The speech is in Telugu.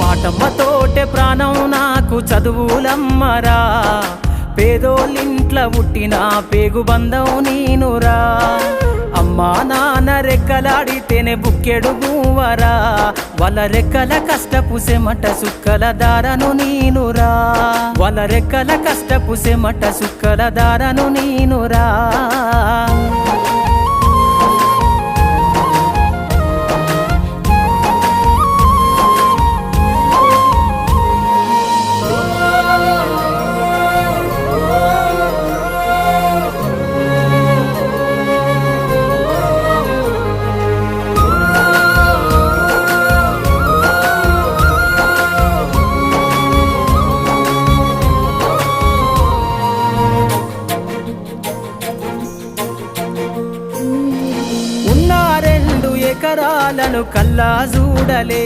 పాటమ్మతోటే ప్రాణం నాకు చదువులమ్మరా. పేదోళ్ళింట్ల పుట్టిన పేగు బంధం నేనురా. అమ్మా నాన్న రెక్కలాడితేనే బుక్కెడు భూవరా వల రెక్కల కష్టపు సెమట సుక్కల దారను నేనురా. వల రెక్కల కష్టపు సెమట సుక్కల దారను నేనురా. ఎకరాలను కల్లా చూడలే